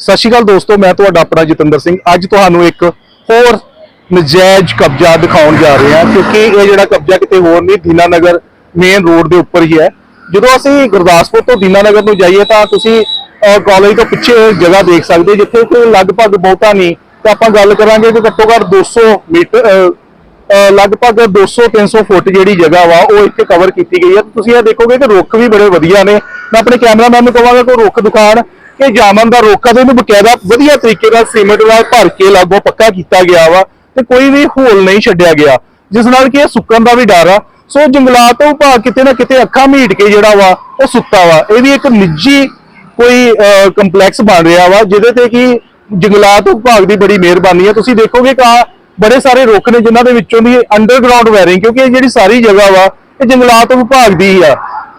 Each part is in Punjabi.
ਸਤਿ ਸ਼੍ਰੀ ਅਕਾਲ ਦੋਸਤੋ ਮੈਂ ਤੁਹਾਡਾ ਆਪਣਾ ਜਤਿੰਦਰ ਸਿੰਘ। ਅੱਜ ਤੁਹਾਨੂੰ ਇੱਕ ਹੋਰ ਨਜਾਇਜ਼ ਕਬਜ਼ਾ ਦਿਖਾਉਣ ਜਾ ਰਹੇ ਹਾਂ ਕਿਉਂਕਿ ਇਹ ਜਿਹੜਾ ਕਬਜ਼ਾ ਕਿਤੇ ਹੋਰ ਨਹੀਂ ਦੀਨਾਨਗਰ ਮੇਨ ਰੋਡ ਦੇ ਉੱਪਰ ਹੀ ਹੈ। ਜਦੋਂ ਅਸੀਂ ਗੁਰਦਾਸਪੁਰ ਤੋਂ ਦੀਨਾਨਗਰ ਨੂੰ ਜਾਈਏ ਤਾਂ ਤੁਸੀਂ ਕਾਲਜ ਤੋਂ ਪਿੱਛੇ ਜਗ੍ਹਾ ਦੇਖ ਸਕਦੇ ਜਿੱਥੇ ਕੋਈ ਲਗਭਗ ਬਹੁਤਾ ਨਹੀਂ। ਤਾਂ ਆਪਾਂ ਗੱਲ ਕਰਾਂਗੇ ਕਿ ਘੱਟੋ ਘੱਟ 200 ਮੀਟਰ ਅਹ, ਅਹ, ਲਗਭਗ 200-300 ਫੁੱਟ ਜਿਹੜੀ ਜਗ੍ਹਾ ਵਾ ਉਹ ਇੱਥੇ ਕਵਰ ਕੀਤੀ ਗਈ ਹੈ। ਤੁਸੀਂ ਇਹ ਦੇਖੋਗੇ ਕਿ ਰੁੱਖ ਵੀ ਬੜੇ ਵਧੀਆ ਨੇ। ਮੈਂ ਆਪਣੇ ਕੈਮਰਾਮੈਨ ਨੂੰ ਕਹਾਂਗਾ ਕਿ ਰੁੱਖ ਦੁਕਾਨ ਕਿ ਜਾਮਨ ਦਾ ਰੁੱਖ ਤੇ ਇਹਨੂੰ ਬਕਾਇਦਾ ਵਧੀਆ ਤਰੀਕੇ ਨਾਲ ਸੀਮੈਂਟ ਨਾਲ ਭਰ ਕੇ ਲਾਗੋ ਪੱਕਾ ਕੀਤਾ ਗਿਆ ਵਾ ਤੇ ਕੋਈ ਵੀ ਹੋਲ ਨਹੀਂ ਛੱਡਿਆ ਗਿਆ, ਜਿਸ ਨਾਲ ਕਿ ਇਹ ਸੁੱਕਣ ਦਾ ਵੀ ਡਰ ਆ। ਸੋ ਜੰਗਲਾਤ ਵਿਭਾਗ ਕਿਤੇ ਨਾ ਕਿਤੇ ਅੱਖਾਂ ਮੀਟ ਕੇ ਜਿਹੜਾ ਵਾ, ਉਹ ਸੁੱਤਾ ਵਾ। ਇਹ ਵੀ ਇੱਕ ਨਿੱਜੀ ਕੋਈ ਕੰਪਲੈਕਸ ਬਣ ਰਿਹਾ ਵਾ, ਜਿਹਦੇ ਤੇ ਕਿ ਜੰਗਲਾਤ ਵਿਭਾਗ ਦੀ ਬੜੀ ਮਿਹਰਬਾਨੀ ਹੈ ਤੁਸੀਂ ਦੇਖੋਗੇ ਕਿ ਆਹ ਬੜੇ ਸਾਰੇ ਰੁੱਖ ਨੇ ਜਿਨ੍ਹਾਂ ਦੇ ਵਿੱਚੋਂ ਦੀ ਅੰਡਰਗਰਾਉਂਡ ਵਾਇਰਿੰਗ ਕਿਉਂਕਿ ਇਹ ਜਿਹੜੀ ਸਾਰੀ ਜਗ੍ਹਾ ਵਾ, ਇਹ ਜੰਗਲਾਤ ਵਿਭਾਗ ਦੀ ਹੀ ਆ।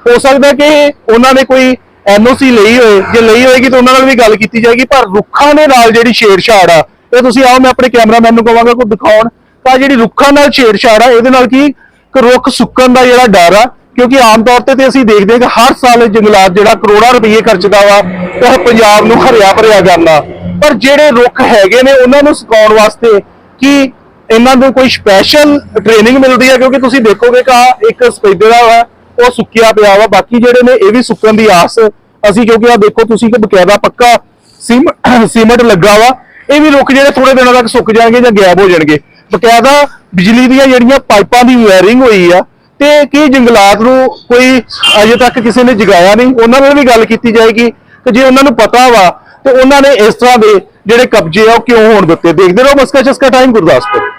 ਹੋ ਸਕਦਾ ਕਿ ਉਹਨਾਂ ਨੇ ਕੋਈ ਐਨਓਸੀ ਲਈ ਹੋਏ, ਜੇ ਲਈ ਹੋਏਗੀ ਤਾਂ ਉਹਨਾਂ ਨਾਲ ਵੀ ਗੱਲ ਕੀਤੀ ਜਾਏਗੀ, ਪਰ ਰੁੱਖਾਂ ਦੇ ਨਾਲ ਜਿਹੜੀ ਛੇੜਛਾੜ ਆ, ਇਹ ਤੁਸੀਂ ਆਓ, ਮੈਂ ਆਪਣੇ ਕੈਮਰਾਮੈਨ ਨੂੰ ਕਹਾਂਗਾ ਕੋਈ ਦਿਖਾਉਣ। ਤਾਂ ਜਿਹੜੀ ਰੁੱਖਾਂ ਨਾਲ ਛੇੜਛਾੜ ਆ, ਇਹਦੇ ਨਾਲ ਕੀ? ਕਿ ਰੁੱਖ ਸੁੱਕਣ ਦਾ ਜਿਹੜਾ ਡਰ ਆ, ਕਿਉਂਕਿ ਆਮ ਤੌਰ ਤੇ ਤੇ ਅਸੀਂ ਦੇਖਦੇ ਹਾਂ ਕਿ ਹਰ ਸਾਲ ਜੰਗਲਾਤ ਜਿਹੜਾ ਕਰੋੜਾਂ ਰੁਪਏ ਖਰਚਦਾ ਵਾ ਉਹ ਪੰਜਾਬ ਨੂੰ ਹਰਿਆ ਭਰਿਆ ਕਰਨਾ। ਪਰ ਜਿਹੜੇ ਰੁੱਖ ਹੈਗੇ ਨੇ, ਉਹਨਾਂ ਨੂੰ ਸੁਕਾਉਣ ਵਾਸਤੇ ਕੀ ਇਹਨਾਂ ਨੂੰ ਕੋਈ ਸਪੈਸ਼ਲ ਟ੍ਰੇਨਿੰਗ ਮਿਲਦੀ ਹੈ ਕਿਉਂਕਿ ਤੁਸੀਂ ਦੇਖੋਗੇ ਕਿ ਆਹ ਇੱਕ ਸਪੈਦੇ ਦਾ ਵਾ ਉਹ ਸੁੱਕਿਆ ਪਿਆ ਵਾ। ਬਾਕੀ ਜਿਹੜੇ ਨੇ ਇਹ ਵੀ ਸੁੱਕਣ ਦੀ ਆਸ। ਅਸੀਂ ਕਿਉਂਕਿ ਆ ਦੇਖੋ, ਤੁਸੀਂ ਕਿ ਬਕਾਇਦਾ ਪੱਕਾ ਸੀਮ- ਸੀਮੈਂਟ ਲੱਗਾ ਵਾ। ਇਹ ਵੀ ਰੁੱਖ ਜਿਹੜੇ ਥੋੜੇ ਦਿਨਾਂ ਤੱਕ ਸੁੱਕ ਜਾਣਗੇ ਜਾਂ ਗਾਇਬ ਹੋ ਜਾਣਗੇ। ਬਕਾਇਦਾ ਬਿਜਲੀ ਦੀਆਂ ਜਿਹੜੀਆਂ ਪਾਈਪਾਂ ਦੀ ਵਾਇਰਿੰਗ ਹੋਈ ਆ, ਤੇ ਕੀ ਜੰਗਲਾਤ ਨੂੰ ਕੋਈ ਅਜੇ ਤੱਕ ਕਿਸੇ ਨੇ ਜਗਾਇਆ ਨਹੀਂ? ਉਹਨਾਂ ਨਾਲ ਵੀ ਗੱਲ ਕੀਤੀ ਜਾਏਗੀ। ਕਿ ਜੇ ਉਹਨਾਂ ਨੂੰ ਪਤਾ ਵਾ, ਤੇ ਉਹਨਾਂ ਨੇ ਇਸ ਤਰ੍ਹਾਂ ਦੇ ਜਿਹੜੇ ਕਬਜ਼ੇ ਆ, ਉਹ ਕਿਉਂ ਹੋਣ ਦਿੱਤੇ? ਦੇਖਦੇ ਰਹੋ ਮਸਕਾ ਚਸਕਾ ਟਾਈਮ ਗੁਰਦਾਸਪੁਰ।